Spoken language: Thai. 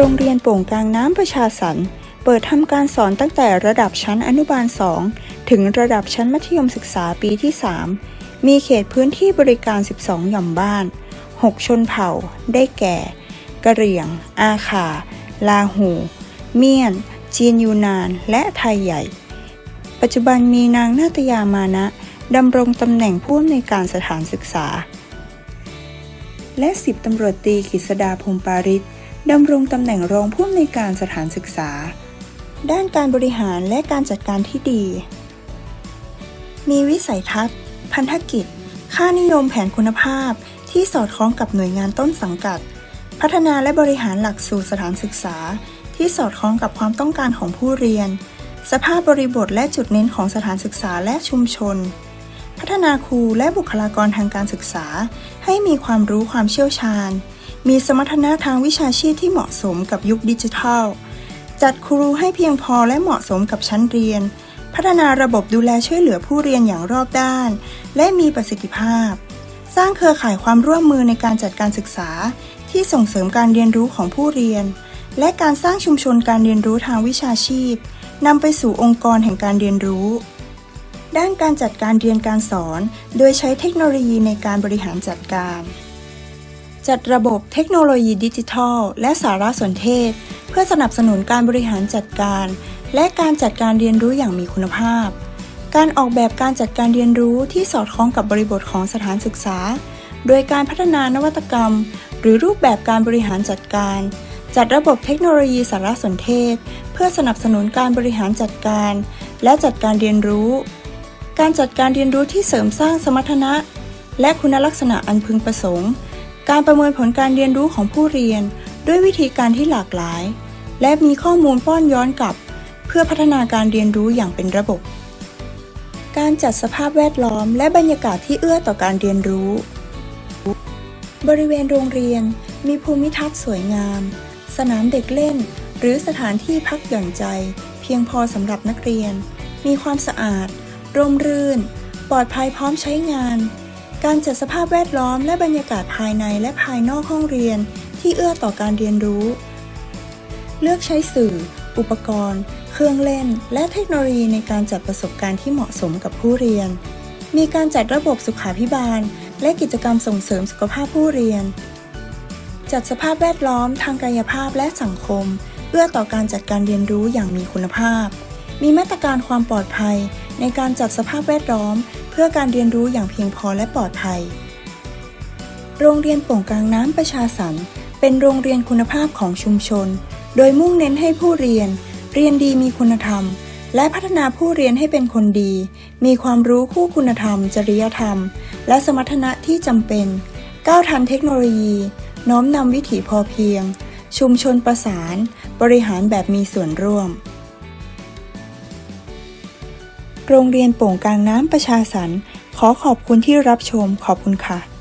โรงเรียนโป่งกลางน้ำประชาสรรค์เปิดทำการสอนตั้งแต่ระดับชั้นอนุบาล 2 ถึงระดับชั้นมัธยมศึกษาปีที่ 3 มีเขตพื้นที่บริการ 12 หย่อมบ้าน 6 ชนเผ่า ได้แก่ กะเหรี่ยง อาขาลาหู เมียน จีนยูนาน และไทยใหญ่ ปัจจุบันมีนางนาตยามานะดำรงตำแหน่งผู้อำนวยการสถานศึกษา และสิบตำรวจตีกฤษดาพรหมปาริศ ดำรงตำแหน่งรองผู้อำนวยการสถานศึกษา ด้านการบริหารและการจัดการที่ดี มีวิสัยทัศน์ พันธกิจ ค่านิยมแผนคุณภาพ ที่สอดคล้องกับหน่วยงานต้นสังกัด พัฒนาและบริหารหลักสูตรสถานศึกษา ที่สอดคล้องกับความต้องการของผู้เรียน สภาพบริบทและจุดเน้นของสถานศึกษาและชุมชนพัฒนาครูและบุคลากรทางการศึกษา ให้มีความรู้ความเชี่ยวชาญ มีสมรรถนะทางวิชาชีพที่เหมาะสมกับยุคดิจิทัล จัดครูให้เพียงพอและเหมาะสมกับชั้นเรียน พัฒนาระบบดูแลช่วยเหลือผู้เรียนอย่างรอบด้าน และมีประสิทธิภาพ สร้างเครือข่ายความร่วมมือในการจัดการศึกษา ที่ส่งเสริมการเรียนรู้ของผู้เรียน และการสร้างชุมชนการเรียนรู้ทางวิชาชีพนำไปสู่องค์กรแห่งการเรียนรู้ ด้านการจัดการเรียนการสอน โดยใช้เทคโนโลยีในการบริหารจัดการ จัดระบบเทคโนโลยีดิจิทัล และสารสนเทศ เพื่อสนับสนุนการบริหารจัดการ และการจัดการเรียนรู้อย่างมีคุณภาพ การออกแบบการจัดการเรียนรู้ที่สอดคล้องกับบริบทของสถานศึกษา โดยการพัฒนานวัตกรรม หรือรูปแบบการบริหารจัดการ จัดระบบเทคโนโลยีสารสนเทศ เพื่อสนับสนุนการบริหารจัดการ และจัดการเรียนรู้ การจัดการเรียนรู้ที่เสริมสร้างสมรรถนะ และคุณลักษณะอันพึงประสงค์ การประเมินผลการเรียนรู้ของผู้เรียน ด้วยวิธีการที่หลากหลาย และมีข้อมูลป้อนย้อนกลับ เพื่อพัฒนาการเรียนรู้อย่างเป็นระบบ การจัดสภาพแวดล้อม และบรรยากาศที่เอื้อต่อการเรียนรู้ บริเวณโรงเรียน มีภูมิทัศน์สวยงาม สนามเด็กเล่น หรือสถานที่พักหย่อนใจ เพียงพอสำหรับนักเรียน มีความสะอาด ร่มรื่น ปลอดภัยพร้อมใช้งาน การจัดสภาพแวดล้อมและบรรยากาศภายในและภายนอกห้องเรียนที่เอื้อต่อการเรียนรู้ เลือกใช้สื่อ อุปกรณ์ เครื่องเล่น และเทคโนโลยีในการจัดประสบการณ์ที่เหมาะสมกับผู้เรียน มีการจัดระบบสุขาภิบาล และกิจกรรมส่งเสริมสุขภาพผู้เรียน จัดสภาพแวดล้อมทางกายภาพและสังคม เอื้อต่อการจัดการเรียนรู้อย่างมีคุณภาพ มีมาตรการความปลอดภัยในการจัดสภาพแวดล้อม พื่อการเรียนรู้อย่างเพียงพอและปลอดภัย โรงเรียนโป่งกลางน้ำประชาสรรเป็นโรงเรียนคุณภาพของชุมชน โดยมุ่งเน้นให้ผู้เรียน เรียนดีมีคุณธรรม และพัฒนาผู้เรียนให้เป็นคนดี มีความรู้คู่คุณธรรม จริยธรรม และสมรรถนะที่จำเป็น ก้าวทันเทคโนโลยี น้อมนำวิถีพอเพียง ชุมชนประสาน บริหารแบบมีส่วนร่วม โรงเรียนโป่งกลางน้ำประชาสรรค์ขอขอบคุณที่รับชมขอบคุณค่ะ